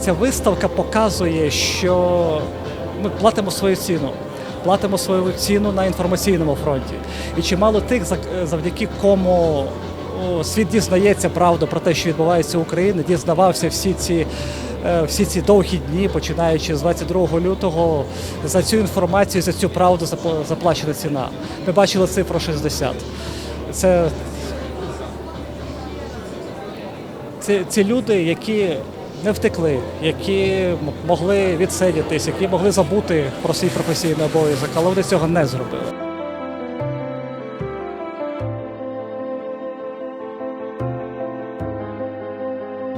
ця виставка показує, що ми платимо свою ціну. Платимо свою ціну на інформаційному фронті. І чимало тих, завдяки кому світ дізнається правду про те, що відбувається в Україні, дізнавався всі ці, е, всі ці довгі дні, починаючи з 22 лютого, за цю інформацію, за цю правду заплачена ціна. Ми бачили цифру 60. Це ці, ці люди, які не втекли, які могли відсидітись, які могли забути про свій професійний обов'язок, але вони цього не зробили.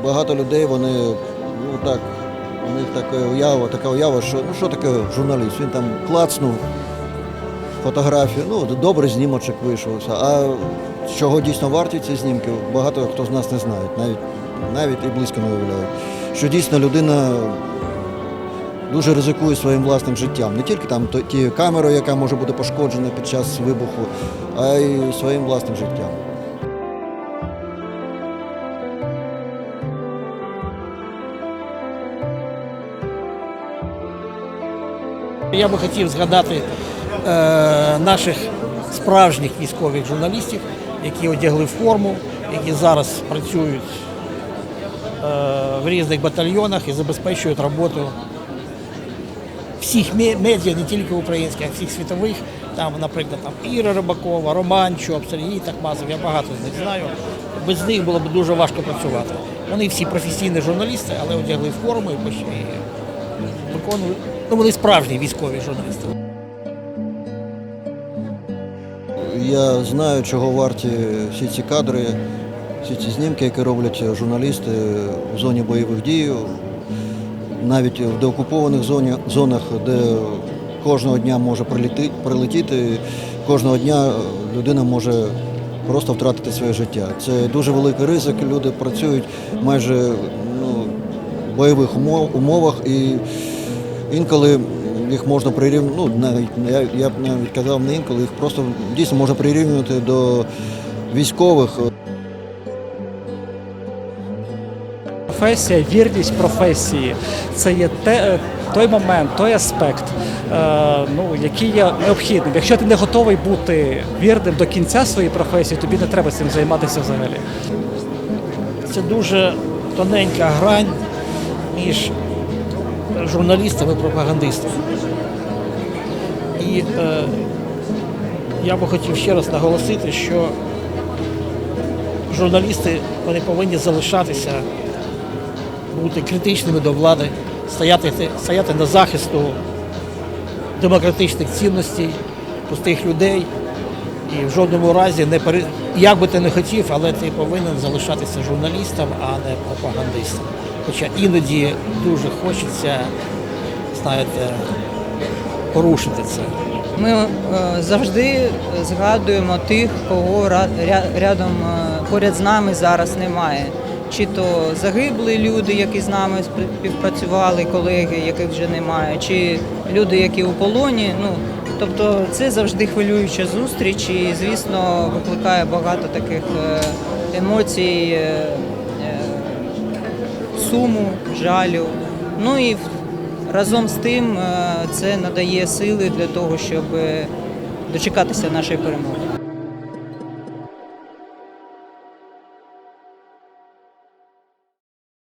Багато людей вони ну так, у них така уява, така уява, що ну що таке журналіст? Він там клацнув фотографію, ну добрий знімочок вийшов. все. А чого дійсно варті ці знімки, багато хто з нас не знає, навіть навіть і близько не уявляють. Що дійсно людина дуже ризикує своїм власним життям. Не тільки там тією камерою, яка може бути пошкоджена під час вибуху, а й своїм власним життям. Я би хотів згадати е, наших справжніх військових журналістів, які одягли форму, які зараз працюють в різних батальйонах і забезпечують роботу всіх медіа, не тільки українських, а всіх світових. Там, наприклад, там Іра Рибакова, Роман Чоп, Сергій Такмазов, я багато з них знаю. Без них було б дуже важко працювати. Вони всі професійні журналісти, але одягли форму і і виконують. Ну, вони справжні військові журналісти. Я знаю, чого варті всі ці кадри, всі ці знімки, які роблять журналісти в зоні бойових дій, навіть в деокупованих зоні, зонах, де кожного дня може прилетіти, кожного дня людина може просто втратити своє життя. Це дуже великий ризик. Люди працюють майже ну, в бойових умов, умовах і інколи їх можна прирівнювати, ну навіть я, я б навіть казав не інколи, їх просто дійсно можна прирівнювати до військових. Професія, вірність професії це є те, е, той момент, той аспект, е, ну, який є необхідним. Якщо ти не готовий бути вірним до кінця своєї професії, тобі не треба цим займатися взагалі. Це дуже тоненька грань між журналістами і пропагандистами. І е, я би хотів ще раз наголосити, що журналісти вони повинні залишатися, бути критичними до влади, стояти, стояти на захисту демократичних цінностей, простих людей. І в жодному разі не пере... як би ти не хотів, але ти повинен залишатися журналістом, а не пропагандистом. Хоча іноді дуже хочеться, знаєте, порушити це. Ми е, завжди згадуємо тих, кого рядом е, поряд з нами зараз немає. Чи то загиблі люди, які з нами співпрацювали, колеги, яких вже немає, чи люди, які у полоні. Ну тобто це завжди хвилююча зустріч, і звісно викликає багато таких е, емоцій, е, е, суму, жалю. Ну і разом з тим це надає сили для того, щоб дочекатися нашої перемоги.